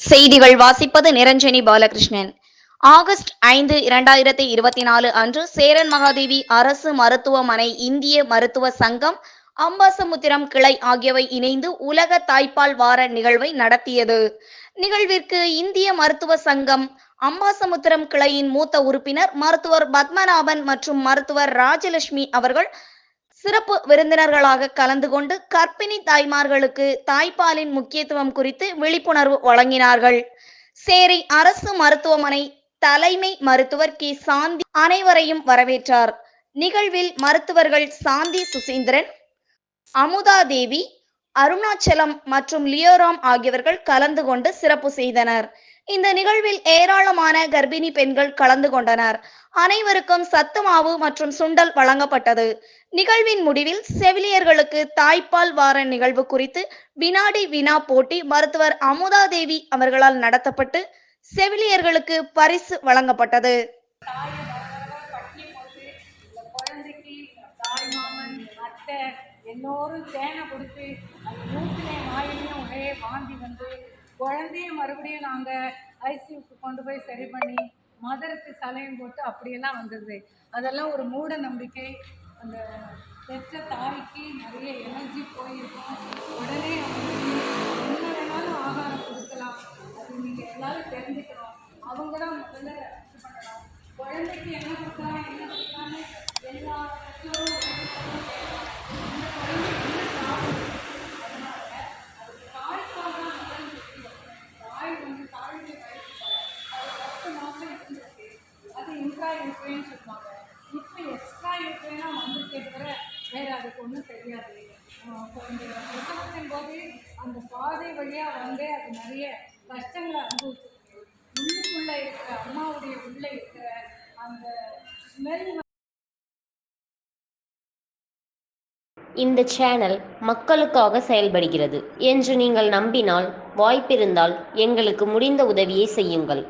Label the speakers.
Speaker 1: செய்திகள் வாசிப்பது நிரஞ்சனி பாலகிருஷ்ணன். ஆகஸ்ட் ஐந்து இரண்டாயிரத்தி இருபத்தி நாலு அன்று சேரன் மகாதேவி அரசு மருத்துவமனை இந்திய மருத்துவ சங்கம் அம்பாசமுத்திரம் கிளை ஆகியவை இணைந்து உலக தாய்ப்பால் வார நிகழ்வை நடத்தியது. நிகழ்விற்கு இந்திய மருத்துவ சங்கம் அம்பாசமுத்திரம் கிளையின் மூத்த உறுப்பினர் மருத்துவர் பத்மநாபன் மற்றும் மருத்துவர் ராஜலட்சுமி அவர்கள் சிறப்பு விருந்தினர்களாக கலந்து கொண்டு கர்ப்பிணி தாய்மார்களுக்கு தாய்ப்பாலின் முக்கியத்துவம் குறித்து விழிப்புணர்வு வழங்கினார்கள். சேரி அரசு மருத்துவமனை தலைமை மருத்துவர் கி. சாந்தி அனைவரையும் வரவேற்றார். நிகழ்வில் மருத்துவர்கள் சாந்தி சுசீந்திரன் அமுதா தேவி அருணாச்சலம் மற்றும் லியோராம் ஆகியவர்கள் கலந்து கொண்டு சிறப்பு செய்தனர். இந்த நிகழ்வில் ஏராளமான கர்ப்பிணி பெண்கள் கலந்து கொண்டனர். அனைவருக்கும் சத்து மாவு மற்றும் சுண்டல் வழங்கப்பட்டது. நிகழ்வின் முடிவில் செவிலியர்களுக்கு தாய்ப்பால் வார நிகழ்வு குறித்து வினாடி வினா போட்டி மருத்துவர் அமுதா தேவி அவர்களால் நடத்தப்பட்டு செவிலியர்களுக்கு பரிசு வழங்கப்பட்டது.
Speaker 2: எல்லோரும் தேனை கொடுத்து அந்த மூக்கிலையும் ஒரே குழந்தைய மறுபடியும் நாங்கள் ஐசியூக்கு கொண்டு போய் சரி பண்ணி மதருக்கு சலையும் போட்டு அப்படியெல்லாம் வந்தது. அதெல்லாம் ஒரு மூட நம்பிக்கை. அந்த பெற்ற தாய்க்கு நிறைய எனர்ஜி போயிருக்கும். உடனே என்ன வேணாலும் ஆகாரம் கொடுக்கலாம். அது நீங்கள் எல்லாரும் தெரிஞ்சுக்கணும். அவங்க தான் முதல்ல இது குழந்தைக்கு என்ன கொடுக்கலாம் என்ன கொடுக்கலாம்னு எல்லா பெற்றோரும் இந்த குழந்தைக்கு என்ன சாப்பிடும் அதனால அதுக்கு தாய்ப்பால் தான் முதல் முக்கியம் தாய் வந்து தாழ்வு வயிற்று அது பத்து மாதம் இருந்திருக்கு அது இன்ட்ரா யூட்ரேன்னு சொல்லுவாங்க. இப்போ எக்ஸ்ட்ரா யூட்ரேனா வந்திருக்கே தவிர வேறு அதுக்கு ஒன்றும் தெரியாது. ஆஹ் பிரசவத்தின் போது அந்த பாதை வழியாக வந்து அது நிறைய கஷ்டங்களை அனுபவிச்சிருக்கு. உள்ளுக்குள்ளே இருக்கிற அம்மாவுடைய உள்ளே இருக்கிற அந்த ஸ்மெல்
Speaker 3: இந்த சேனல் மக்களுக்காக செயல்படுகிறது என்று நீங்கள் நம்பினால் வாய்ப்பிருந்தால் எங்களுக்கு முடிந்த உதவியை செய்யுங்கள்.